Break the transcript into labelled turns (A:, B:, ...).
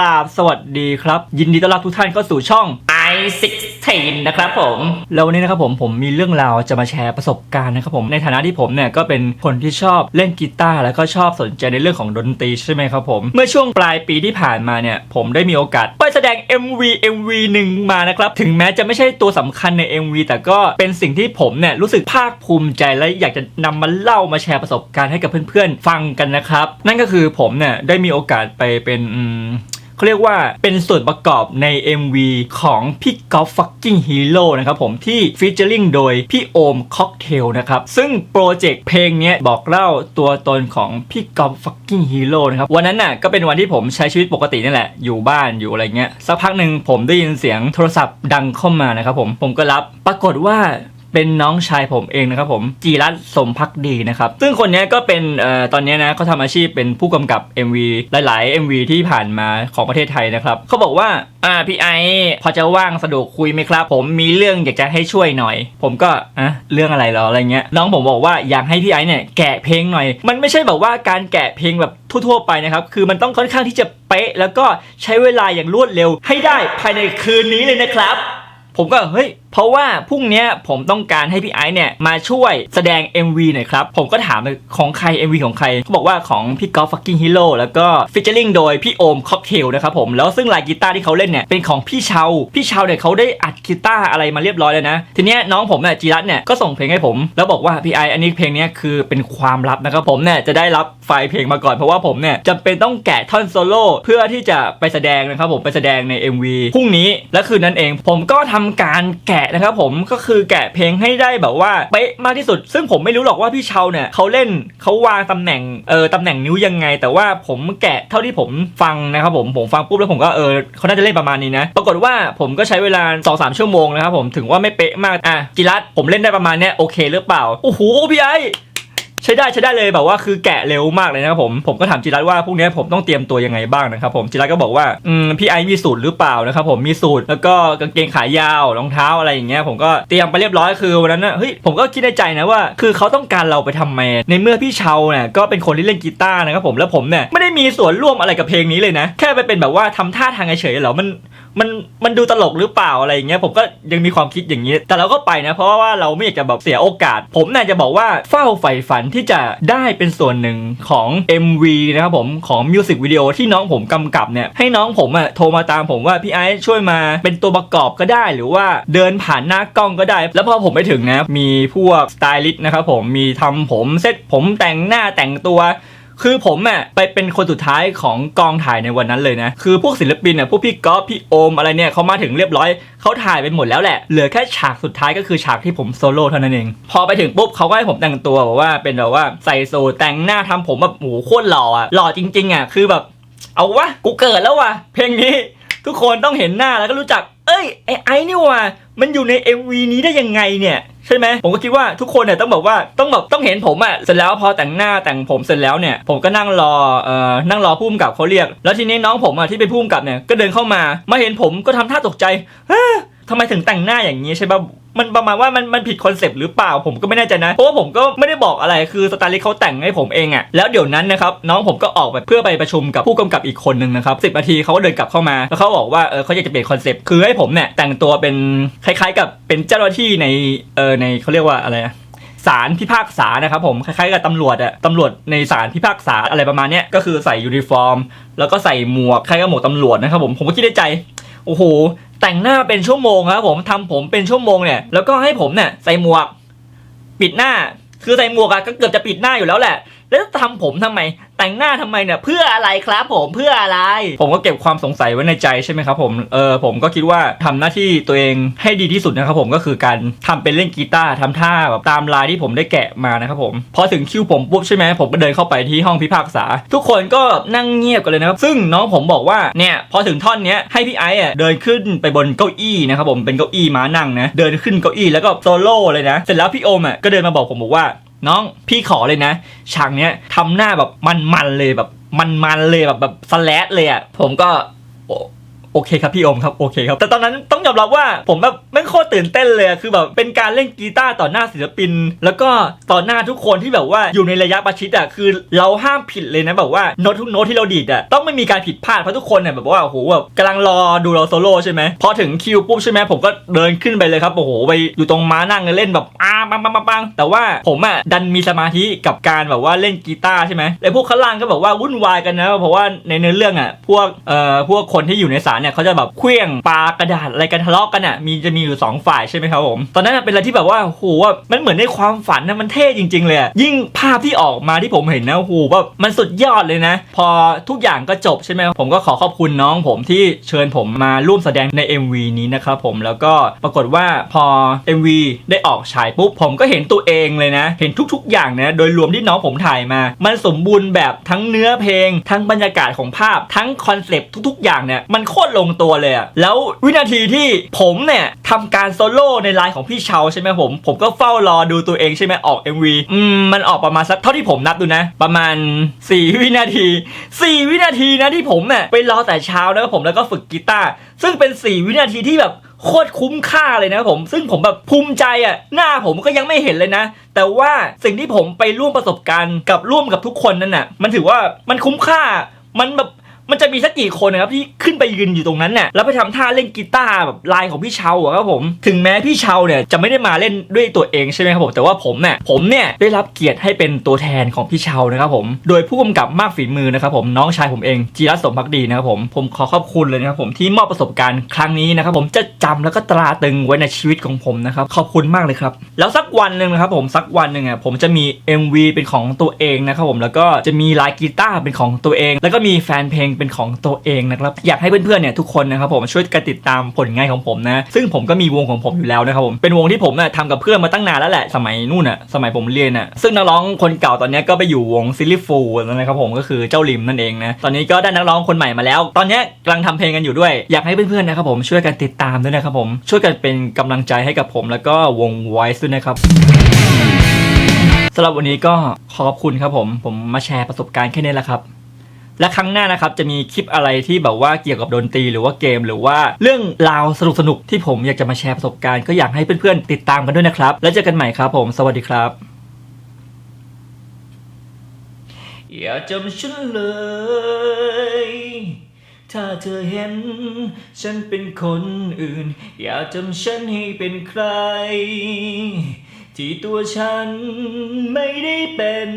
A: ลาบสวัสดีครับ ยินดีต้อนรับทุกท่านเข้าสู่ช่อง i16 นะครับผม แล้ววันนี้นะครับผมผมมีเรื่องราวจะมาแชร์ประสบการณ์นะครับผมในฐานะที่ผมเนี่ยก็เป็นคนที่ชอบเล่นกีตาร์แล้วก็ชอบสนใจในเรื่องของดนตรีใช่ไหมครับผม เมื่อช่วงปลายปีที่ผ่านมาเนี่ย ผมได้มีโอกาสไปแสดง MV MV หนึ่งมานะครับถึงแม้จะไม่ใช่ตัวสำคัญใน MV แต่ก็เป็นสิ่งที่ผมเนี่ยรู้สึกภาคภูมิใจและอยากจะนำมาเล่ามาแชร์ประสบการณ์ให้กับเพื่อนๆ ฟังกันนะครับ นั่นก็คือผมเนี่ยได้มีโอกาสไปเป็นอืม เขาเรียกว่าเป็นส่วนประกอบใน MV ของพี่กอล์ฟฟักกิ้งฮีโร่นะครับผมที่ฟีเจอริงโดยพี่โอมค็อกเทลนะครับซึ่งโปรเจกต์เพลงนี้บอกเล่าตัวตนของพี่กอล์ฟฟักกิ้งฮีโร่นะครับวันนั้นน่ะก็เป็นวันที่ผมใช้ชีวิตปกตินี่แหละ อยู่บ้านอยู่อะไรเงี้ยสักพักหนึ่งผมได้ยินเสียงโทรศัพท์ดังเข้ามานะครับผมผมก็รับปรากฏว่า เป็นน้องชายผมเองนะครับผมจีรัตสมพักดีนะครับซึ่งคนนี้ก็เป็นเอ่อตอนนี้นะเขาทำอาชีพเป็นผู้กำกับ MV หลาย ๆ MV ที่ผ่านมาของประเทศไทยนะครับเขาบอกว่าอ่าพี่ไอพอจะว่างสะดวกคุยไหมครับ ผมมีเรื่องอยากจะให้ช่วยหน่อย ผมก็อะเรื่องอะไรหรออะไรเงี้ยน้องผมบอกว่าอยากให้พี่ไอเนี่ยแกะเพลงหน่อย มันไม่ใช่แบบว่าการแกะเพลงแบบทั่ว ๆ ไปนะครับคือมันต้องค่อนข้างที่จะเป๊ะ แล้วก็ใช้เวลาอย่างรวดเร็วให้ได้ภายในคืนนี้เลยนะครับ ผมก็เฮ้ย เพราะว่าพรุ่งนี้ผมต้องการให้พี่ไอซ์เนี่ยมาช่วยแสดง MV หน่อยครับ ผมก็ถามเลยของใคร MV ของใครเขาบอกว่าของพี่กอล์ฟฟักกิ้งฮีโร่แล้วก็ฟิชเชอร์ลิงโดยพี่โอมคอกเทลนะครับผมแล้วซึ่งลายกีตาร์ที่เขาเล่นเนี่ยเป็นของพี่เชาพี่เชาเนี่ยเขาได้อัดกีตาร์อะไรมาเรียบร้อยแล้วนะ ทีเนี้ยน้องผมเนี่ยจีรัตน์เนี่ยก็ส่งเพลงให้ผม แล้วบอกว่าพี่ไอซ์อันนี้เพลงนี้คือเป็นความลับนะครับผมเนี่ยจะได้รับไฟล์เพลงมาก่อนเพราะว่าผมเนี่ยจำเป็นต้องแกะท่อนโซโล่เพื่อที่จะไปแสดงนะครับผมไปแสดงใน MV พรุ่งนี้และคืนนั้นเอง ผมก็ทำการแกะนะครับผมก็คือแกะเพลงให้ได้แบบว่าเป๊ะมากที่สุด ซึ่งผมไม่รู้หรอกว่าพี่เชาเนี่ยเขาเล่นเขาวางตำแหน่งเออตำแหน่งนิ้วยังไง แต่ว่าผมแกะเท่าที่ผมฟังนะครับผมผมฟังปุ๊บแล้วผมก็เออเขาน่าจะเล่นประมาณนี้นะปรากฏว่าผมก็ใช้เวลา2-3ชั่วโมงนะครับผมถึงว่าไม่เป๊ะมากอะจิรัตผมเล่นได้ประมาณเนี้ยโอเคหรือเปล่าโอ้โหพี่ไอ ใช้ได้ใช้ได้เลยแบบว่าคือแกะเร็วมากเลยนะครับผมผมก็ถามจิรัตว่าพรุ่งนี้ผมต้องเตรียมตัวยังไงบ้างนะครับผมจิรัตก็บอกว่าอืมพี่ไอมีสูตรหรือเปล่านะครับผมมีสูตรแล้วก็กางเกงขายาวรองเท้าอะไรอย่างเงี้ยผมก็เตรียมไปเรียบร้อยคือวันนั้นนะเฮ้ยผมก็คิดในใจนะว่า คือเขาต้องการเราไปทำไมในเมื่อพี่เชาเนี่ยก็เป็นคนที่เล่นกีตาร์นะครับผมแล้วผมเนี่ยไม่ได้มีส่วนร่วมอะไรกับเพลงนี้เลยนะ แค่ไปเป็นแบบว่าทำท่าทางเฉยๆเหรอมันมันมันดูตลกหรือเปล่าอะไรอย่างเงี้ยผมก็ยังมีความคิดอย่างนี้ แต่เราก็ไปนะเพราะว่าเราไม่อยากจะแบบเสียโอกาส ผมน่าจะบอกว่าเฝ้าใฝ่ฝันที่จะได้เป็นส่วนหนึ่งของ MV นะครับผมของมิวสิกวิดีโอที่น้องผมกำกับเนี่ยให้น้องผมอะโทรมาตามผมว่าพี่ไอซ์ช่วยมาเป็นตัวประกอบก็ได้หรือว่าเดินผ่านหน้ากล้องก็ได้ แล้วพอผมไปถึงนะมีพวกสไตลิสต์นะครับผมมีทำผมเซ็ตผมแต่งหน้าแต่งตัว คือผมอะไปเป็นคนสุดท้ายของกองถ่ายในวันนั้นเลยนะ คือพวกศิลปินอะพวกพี่ก๊อฟพี่โอมอะไรเนี่ยเขามาถึงเรียบร้อยเขาถ่ายไปหมดแล้วแหละ เหลือแค่ฉากสุดท้ายก็คือฉากที่ผมโซโล่เท่านั้นเอง พอไปถึงปุ๊บเขาก็ให้ผมแต่งตัวแบบว่าเป็นแบบว่าใส่สูทแต่งหน้าทำผมแบบโอ้โหโคตรหล่ออะหล่อจริง ๆอะคือแบบ เอาวะกูเกิดแล้ววะเพลงนี้ ทุกคนต้องเห็นหน้าแล้วก็รู้จัก เอ้ยไอ้ไอ้นี่ว่ะมันอยู่ใน MV นี้ได้ยังไงเนี่ยใช่ไหมผมก็คิดว่าทุกคนเนี่ยต้องบอกว่าต้องแบบต้องเห็นผมอะเสร็จแล้วพอแต่งหน้าแต่งผมเสร็จแล้วเนี่ยผมก็นั่งรอเอ่อนั่งรอผู้กำกับเขาเรียก แล้วทีนี้น้องผมอะที่เป็นผู้กำกับเนี่ยก็เดินเข้ามามาเห็นผมก็ทำท่าตกใจเฮ้ทำไมถึงแต่งหน้าอย่างนี้ใช่ป่ะ มันประมาณว่ามันมันผิดคอนเซปต์หรือเปล่าผมก็ไม่แน่ใจนะเพราะว่าผมก็ไม่ได้บอกอะไรคือสไตลิสเขาแต่งให้ผมเองอะแล้วเดี๋ยวนั้นนะครับน้องผมก็ออกไปเพื่อไปประชุมกับผู้กำกับอีกคนนึงนะครับสินาทีเขาก็เดินกลับเข้ามา แล้วเขาบอกว่าเออเขาอยากจะเปลี่ยนคอนเซปต์คือให้ผมเนี่ยแต่งตัวเป็นคล้ายๆ กับเป็นเจ้าหน้าที่ในเออในเขาเรียกว่าอะไรอะศาลพิพากษานะครับผมคล้ายๆกับตำรวจอะตำรวจในศาลพิพากษาอะไรประมาณเนี้ยก็คือใส่ยูนิฟอร์ม แล้วก็ใส่หมวกคล้ายกับหมวกตำรวจนะครับผมผมก็คิดในใจโอ้โห แต่งหน้าเป็นชั่วโมงครับผมทำผมเป็นชั่วโมงเนี่ยแล้วก็ให้ผมเนี่ยใส่หมวก ปิดหน้าคือใส่หมวกอะก็เกือบจะปิดหน้าอยู่แล้วแหละ แล้วทำผมทำไม แต่งหน้าทำไมเนี่ยเพื่ออะไรครับผมเพื่ออะไร ผมก็เก็บความสงสัยไว้ในใจใช่ไหมครับผมเออผมก็คิดว่าทำหน้าที่ตัวเองให้ดีที่สุดนะครับผมก็คือการทำเป็นเล่นกีตาร์ทำท่าแบบตามลายที่ผมได้แกะมานะครับผมพอถึงคิวผมปุ๊บใช่ไหมผมก็เดินเข้าไปที่ห้องพิพากษา ทุกคนก็นั่งเงียบกันเลยนะครับซึ่งน้องผมบอกว่าเนี่ยพอถึงท่อนเนี้ยให้พี่ไอซ์เดินขึ้นไปบนเก้าอี้นะครับผมเป็นเก้าอี้ม้านั่งนะเดินขึ้นเก้าอี้แล้วก็โซโล่เลยนะ เสร็จแล้วพี่โอมอะก็เดินมาบอกผมบอกว่า น้องพี่ขอเลยนะฉากเนี้ยทำหน้าแบบมันๆเลยแบบมันๆเลยแบบแบบสแลดเลยอะผมก็โอโอเคครับพี่อมครับโอเคครับ แต่ตอนนั้นต้องยอมรับว่าผมแบบไม่โคตรตื่นเต้นเลยคือแบบเป็นการเล่นกีตาร์ต่อหน้าศิลปิน แล้วก็ต่อหน้าทุกคนที่แบบว่าอยู่ในระยะประชิดอะคือเราห้ามผิดเลยนะแบบว่าโน้ตทุกโน้ตที่เราดีดอะต้องไม่มีการผิดพลาดเพราะทุกคนเนี่ยแบบว่าโอ้โหแบบกำลังรอดูเราโซโล่ใช่ไหมพอถึงคิวปุ๊บใช่ไหมผมก็เดินขึ้นไปเลยครับโอ้โหไปอยู่ตรงม้านั่งเล่นแบบอ้าปังปังปังปังแต่ว่าผมอะดันมีสมาธิกับการแบบว่าเล่นกีตาร์ใช่ไหมแล้พวกข้างล่างก็แบบว่าวุ่นวายกันนะเพราะว่าในเนื้อเรื่องอะพวกเอ่อพวกคนที่อยู่ในศาลเนี่ยเขาจะแบบเคลี้ยงปากระดาษอะไรกันทะเลาะกันอะมีจะมีอยู่สองฝ่ายใช่ไหมครับผมตอนนั้นเป็นอะไรที่แบบว่าโหว่ามันเหมือนในความฝันนะมันเท่จริง ๆ เลยยิ่งภาพที่ออกมาที่ผมเห็นนะโอ้โหแบบมันสุดยอดเลยนะ พอทุกอย่างก็จบใช่ไหมผมก็ขอขอบคุณน้องผมที่เชิญผมมาร่วมแสดงใน MV นี้นะครับผมแล้วก็ปรากฏว่าพอ MV ได้ออกฉายปุ๊บผมก็เห็นตัวเองเลยนะ เห็นทุกๆ อย่างนะ โดยรวมที่น้องผมถ่ายมา มันสมบูรณ์แบบทั้งเนื้อเพลง ทั้งบรรยากาศของภาพ ทั้งคอนเซปต์ทุกๆ อย่างเนี่ย มันโคตรลงตัวเลยอะแล้ววินาทีที่ผมเนี่ยทำการโซโล่ในไลน์ของพี่เชาใช่ไหมผม ผมก็เฝ้ารอดูตัวเองใช่ไหมออก MV อืม มันออกประมาณสักเท่าที่ผมนับดูนะ ประมาณ 4 วินาที 4 วินาทีนะที่ผมเนี่ยไปรอแต่เช้านะครับผมแล้วก็ฝึกกีตาร์ซึ่งเป็น 4 วินาทีที่แบบ โคตรคุ้มค่าเลยนะผม ซึ่งผมแบบภูมิใจอะหน้าผมก็ยังไม่เห็นเลยนะ แต่ว่าสิ่งที่ผมไปร่วมประสบการณ์กับร่วมกับทุกคนนั่นน่ะมันถือว่ามันคุ้มค่ามันแบบ มันจะมีสักกี่คนนะครับที่ขึ้นไปยืนอยู่ตรงนั้นเนี่ยแล้วไปทำท่าเล่นกีตาร์แบบลายของพี่เชาอะครับผมถึงแม้พี่เชาเนี่ยจะไม่ได้มาเล่นด้วยตัวเองใช่ไหมครับผมแต่ว่าผมเนี่ยผมเนี่ยได้รับเกียรติให้เป็นตัวแทนของพี่เชานะครับผมโดยผู้กำกับมากฝีมือนะครับผมน้องชายผมเองจีรัตน์สมพักดีนะครับผมผมขอขอบคุณเลยนะครับผมที่มอบประสบการณ์ครั้งนี้นะครับผมจะจำแล้วก็ตราตรึงไว้ในชีวิตของผมนะครับขอบคุณมากเลยครับแล้วสักวันหนึ่งนะครับผมสักวันหนึ่งอะผมจะมี MV เป็นของตัวเองนะครับผมแล้วก็จะมีลายกีตาร์เป็นของตัวเอง แล้วก็มีแฟนเพลงเป็นของตัวเองนะครับอยากให้เพื่อนๆเนี่ยทุกคนนะครับผมช่วยกันติดตามผลงานของผมนะซึ่งผมก็มีวงของผมอยู่แล้วนะครับผมเป็นวงที่ผมเนี่ยทำกับเพื่อนมาตั้งนานแล้วแหละสมัยนู่นอะสมัยผมเรียนอะซึ่งนักร้องคนเก่าตอนนี้ก็ไปอยู่วงซิลลี่ฟูลนะครับผมก็คือเจ้าลิมนั่นเองนะตอนนี้ก็ได้นักร้องคนใหม่มาแล้ว ตอนนี้กำลังทำเพลงกันอยู่ด้วยอยากให้เพื่อนๆนะครับผมช่วยกันติดตามด้วยนะครับผมช่วยกันเป็นกำลังใจให้กับผม แล้วก็วง Voice ด้วยนะครับสำหรับวันนี้ก็ขอบคุณครับผม ผมมาแชร์ประสบการณ์แค่นี้แหละครับ และครั้งหน้านะครับจะมีคลิปอะไรที่แบบว่าเกี่ยวกับดนตรีหรือว่าเกม หรือว่าเรื่องราวสนุกๆที่ผมอยากจะมาแชร์ประสบการณ์ก็อยากให้เพื่อนๆติดตามกันด้วยนะครับ แล้วเจอกันใหม่ครับผมสวัสดีครับอย่าจำฉันเลย ถ้าเธอเห็น ฉันเป็นคนอื่น อย่าจำฉันให้เป็นใคร ที่ตัวฉันไม่ได้เป็น